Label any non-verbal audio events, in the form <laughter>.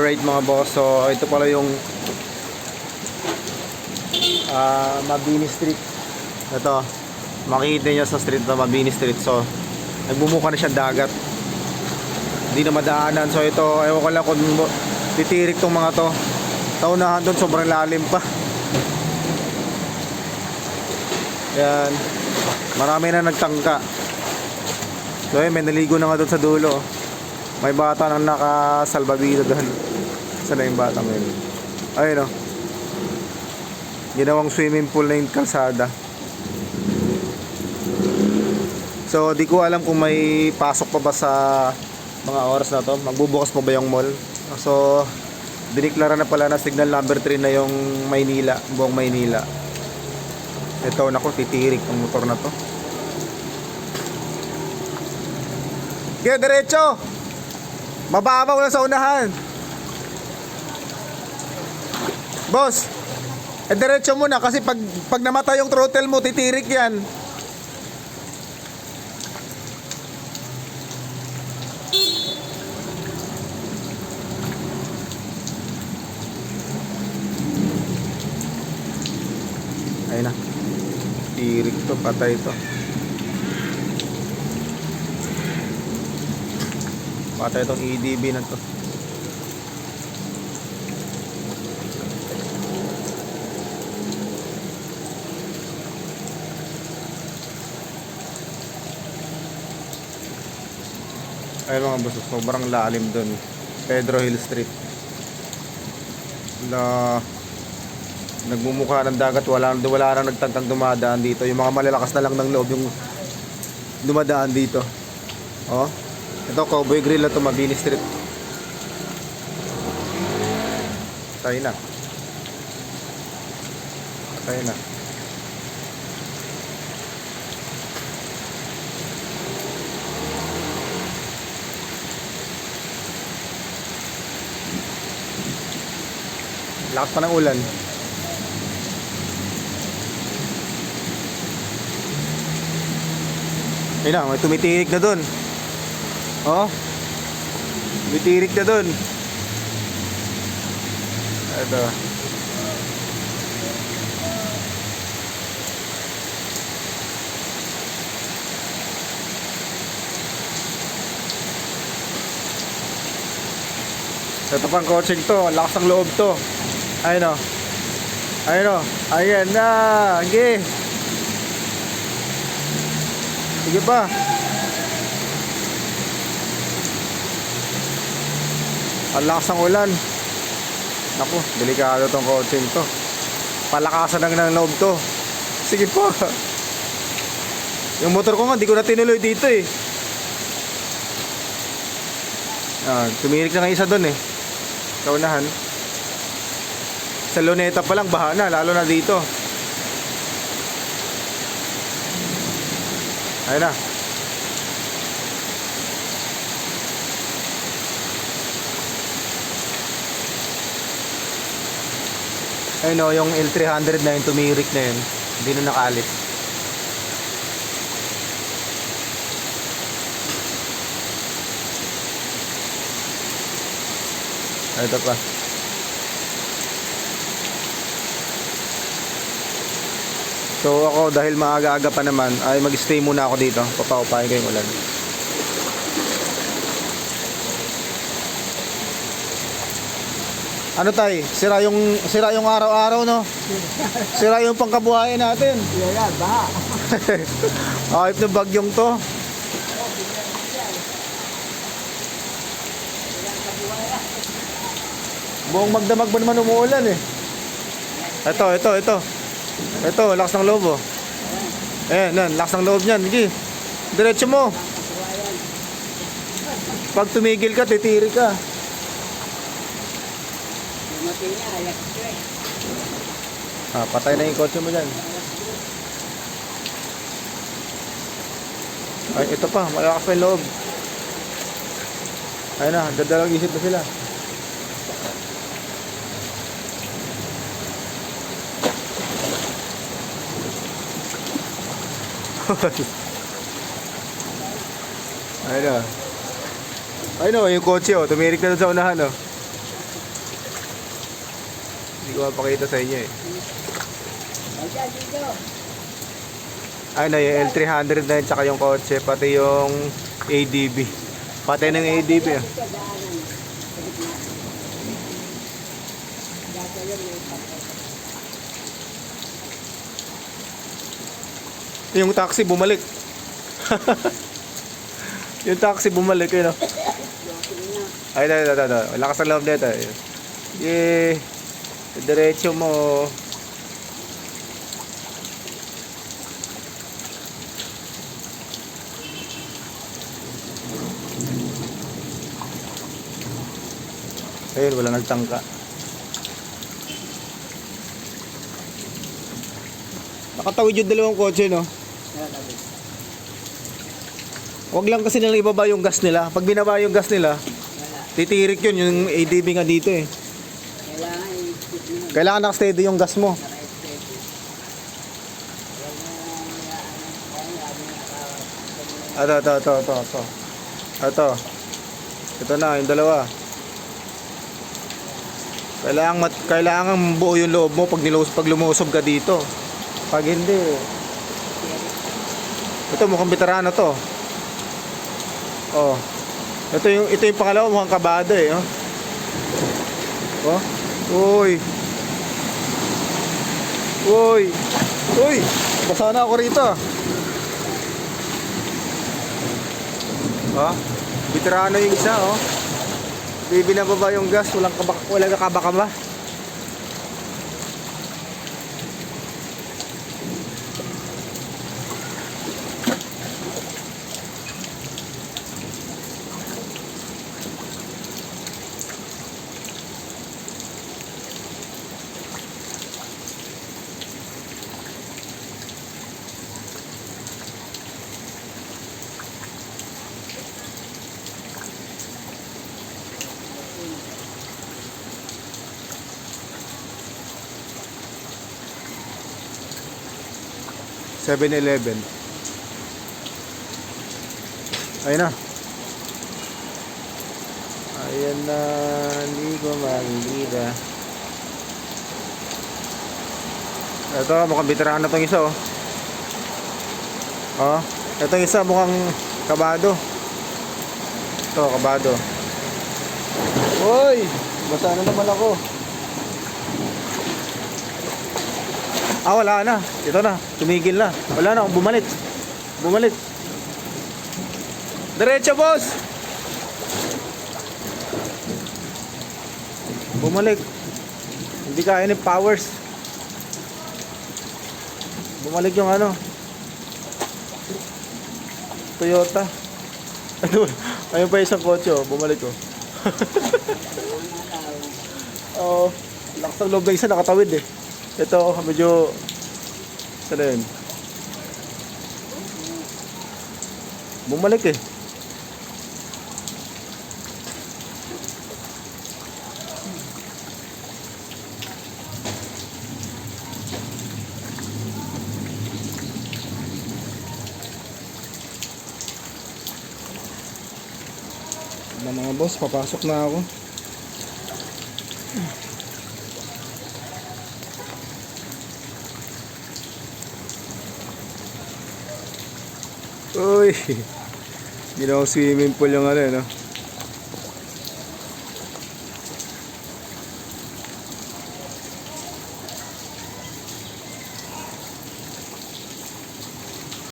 Alright mga boss, so ito pala yung ah Mabini Street. Ito, makikita nyo sa street na Mabini Street. So, nagbumuka na siya dagat. Hindi na madaanan. So ito, ewan ko lang kung titirik tong mga to. Taunahan doon, sobrang lalim pa. Yan. Marami na nagtangka. So ayun, may naligo na nga doon sa dulo. May bata nang nakasalbabida doon. Saan na yung bata ngayon? Ayun o. Ginawang swimming pool na yung kalsada. So, di ko alam kung may pasok pa ba sa mga oras na to. Magbubukas pa ba yung mall? So, diniklara na pala na signal number 3 na yung Maynila, buong Maynila. Ito, nako, titirik ang motor na to. Kaya diretso! Mababaw na sa unahan. Boss, eh diretso muna kasi pag, pag namatay yung throttle mo, titirik yan. Ayun na. Tirik to, patay to. Patay tong EDB na to. Ayun mga boss, sobrang lalim dun. Pedro Hill Street. Na nagmumukha ng dagat, wala, wala nang nagtangkang dumadaan dito. Yung mga malalakas na lang ng loob yung dumadaan dito. Oh. Ito, Cowboy Grill na to, Mabini Street. Tayo na. Tayo na. Lakas pa ng ulan. Ayun na, may tumitirik na dun. Oh. Tumitirik na dun. Ito. Ito pang coaching to, lakas ng loob to. Ayun o. Ayun o. Ayan na. Sige. Sige pa. Ang lakas ng ulan. Naku, delikado tong coaching to. Palakasan lang ng loob to. Sige po. Yung motor ko nga, di ko na tinuloy dito eh. Ah, tumirik na nga isa doon eh. Sa unahan. Sa luneta pa lang, baha na, lalo na dito. Ayun na. Ayun o, yung L300 na yun, tumirik na yun. Hindi na nakalis. Ito pa. So ako dahil maaga-aga pa naman ay mag-stay muna ako dito. Papaupahin ko yung ulan. Ano tay? Sira yung sira yung araw-araw no? Sira yung pangkabuhayan natin. Yan, baha. <laughs> Ayop na bagyong to. Buong magdamag ba naman umuulan eh. Ito, ito, ito. Ito, lakas ng loob oh. Ayan, yan, lakas ng loob niyan. Sige, diretso mo. Pag tumigil ka, titiri ka. Dumating niya, alas 3. Ah, patay na yung kotse mo dyan. Ay, ito pa, malakas pa yung loob. Ayun na, dadalang isip na sila. Ayun na. Ayun na, yung kotse oh, tumirik na doon sa unahan oh. Hindi ko mapakita sa inyo eh. Ay na yung L300 na yun, tsaka yung kotse, pati yung ADB. Pati ng ADB ah. Sa gitna. Dito yun, Yung taxi bumalik. <laughs> yung taxi bumalik yun oh. Yosin na. Ay, ito, ito, ito, ito. Lakas ng loob nito. eh. Yay! Diretso mo. Ayun, wala nagtangka. Nakatawid yung dalawang kotse, no? Huwag lang kasi nilang ibaba yung gas nila. Pag binaba yung gas nila, titirik yun, yung ADB nga dito eh. Kailangan i-skip mo. Kailangan naka-steady yung gas mo. Ito, ito, ito, ito, ito. Ito. Ito na, yung dalawa. Kailangan, mat, kailangan buo yung loob mo pag, nilus, pag lumusob ka dito. Pag hindi, ito mukhang veterano to. Oh. Ito yung ito yung pangalawa mukhang kabado eh, oh. Oh. Uy. Uy. Uy. Basa na ako rito. Oh. Veterano yung isa, oh. Bibi na baba yung gas, walang kabak walang kabaka ba? Seven Eleven. Ayun na. Ayan na, hindi ko makikita. Ito, mukhang veterano tong isa oh. Oh, itong isa mukhang kabado. Ito, kabado. Hoy! Basa na naman ako. Ah, wala na. Ito na. Tumigil na. Wala na. Bumalik. Bumalik. Diretso, boss! Bumalik. Hindi kaya ni powers. Bumalik yung ano. Toyota. <laughs> Ano? Ayun pa isang kotse, oh. Bumalik, oh. <laughs> Oo. lakas ng loob ng isa, nakatawid, eh. Ito, medyo... Saan na yun? Bumalik, eh. mga boss, papasok na ako. Uy! Ginawang swimming pool yung ano, eh, no?